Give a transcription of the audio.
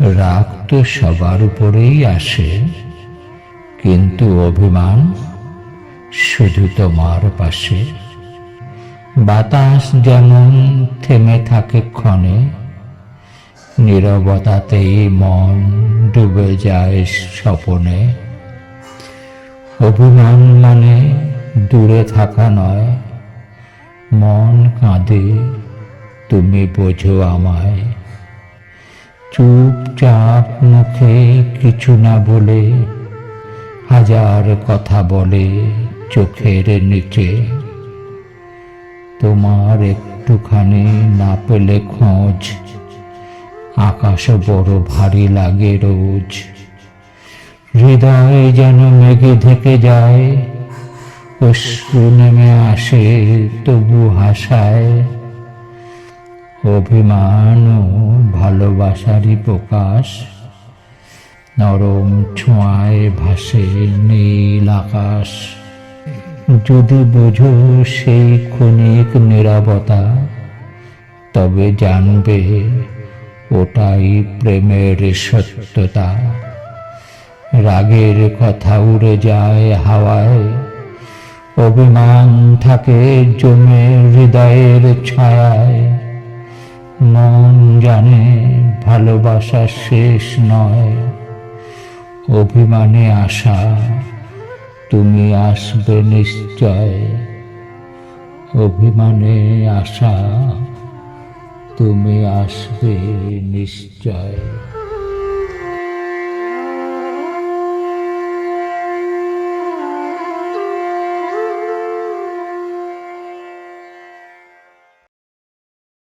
রাগ তো সবার উপরেই আসে, কিন্তু অভিমান শুধু তোমার পাশে। বাতাস যেমন থেমে থাকে ক্ষণে, নীরবতাতেই মন ডুবে যায় স্বপনে। অভিমান মানে দূরে থাকা নয়, মন কাঁদে, তুমি বোঝো আমায়। চুপচাপ মুখে কিছু না বলে, হাজার কথা বলে চোখের নিচে। তোমার একটুখানি না পেলে খোঁজ, আকাশ বড় ভারী লাগে রোজ। হৃদয় যেন মেঘে থেকে যায়, অশ্রু নেমে আসে তবু হাসায়। অভিমান ও ভালোবাসারই প্রকাশ। নরম ছোঁয়ায় ভাসে নীল আকাশ। যদি বোঝো সেই ক্ষণিক নিরাপতা তবে জানবে ওটাই প্রেমের সত্যতা। রাগের কথা উড়ে যায় হাওয়ায়, অভিমান থাকে জমে হৃদয়ের ছায়ায়। মন জানে ভালোবাসা শেষ নয়। অভিমানে আশা, তুমি আসবে নিশ্চয়। অভিমানে আশা, তুমি আসবে নিশ্চয়।